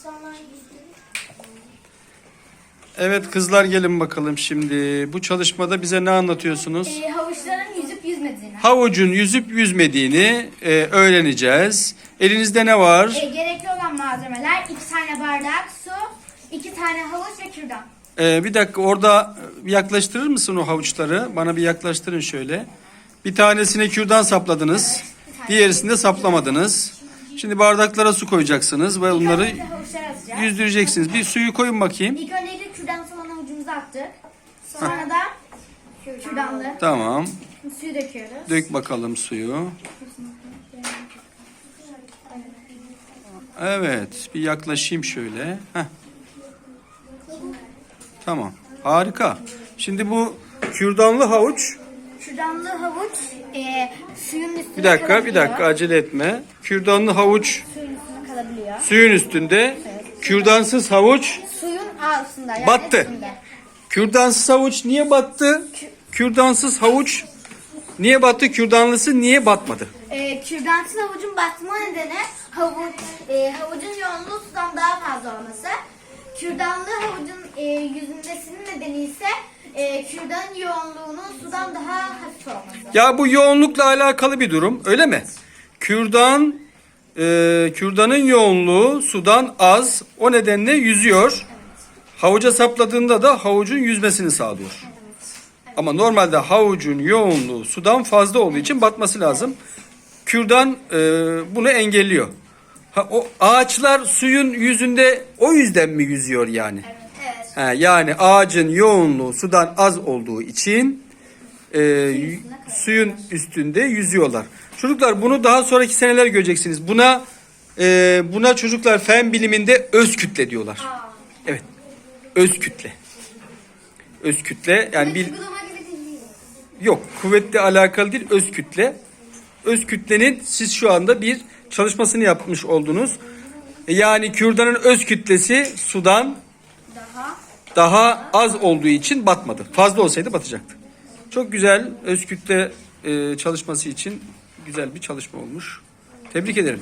İnsanlar. Evet kızlar gelin bakalım şimdi. Bu çalışmada bize ne anlatıyorsunuz? Ee, havuçların yüzüp yüzmediğini. Havucun yüzüp yüzmediğini e, öğreneceğiz. Elinizde ne var? Ee, gerekli olan malzemeler iki tane bardak su, iki tane havuç ve kürdan. Ee, bir dakika orada bir yaklaştırır mısın o havuçları? Bana bir yaklaştırın şöyle. Bir tanesine kürdan sapladınız. Diğerisinde saplamadınız. Şimdi bardaklara su koyacaksınız ve atacağız. yüzdüreceksiniz. Bir suyu koyun bakayım. İlk öncelikle kürdan soğan havucumuzu attık. Sonra da kürdanlı Tamam. suyu döküyoruz. Dök bakalım suyu. Evet. Bir yaklaşayım şöyle. Heh. Tamam. Harika. Şimdi bu kürdanlı havuç. Kürdanlı havuç e, suyun üstünde Bir dakika, bir kalabiliyor. dakika acele etme. Kürdanlı havuç Suyun üstünde kalabiliyor. suyun üstünde. Kürdansız havuç Suyun altında yani Battı. üstünde. Kürdansız havuç niye battı? Kürdansız havuç niye battı? Kürdanlısı niye batmadı? E, kürdansız havucun batma nedeni havuç, e, havucun yoğunluğu sudan daha fazla olması. Kürdanlı havucun e, yüzündesinin e, kürdanın yoğunluğunun sudan daha hafif olması. Ya bu yoğunlukla alakalı bir durum öyle mi? Kürdan e, kürdanın yoğunluğu sudan az o nedenle yüzüyor. Havuca sapladığında da havucun yüzmesini sağlıyor. Ama normalde havucun yoğunluğu sudan fazla olduğu için batması lazım. Kürdan e, bunu engelliyor. Ha, o ağaçlar suyun yüzünde o yüzden mi yüzüyor yani? Evet. Ha, yani ağacın yoğunluğu sudan az olduğu için e, suyun üstünde yüzüyorlar. Çocuklar bunu daha sonraki seneler göreceksiniz. Buna e, buna çocuklar fen biliminde öz kütle diyorlar. Evet. Öz kütle. Öz kütle yani değil. yok kuvvetle alakalı değil öz kütle. Öz kütlenin siz şu anda bir çalışmasını yapmış oldunuz. E, Yani kürdanın öz kütlesi sudan Daha az olduğu için batmadı. Fazla olsaydı batacaktı. Çok güzel öz kütle e, çalışması için güzel bir çalışma olmuş. Tebrik ederim.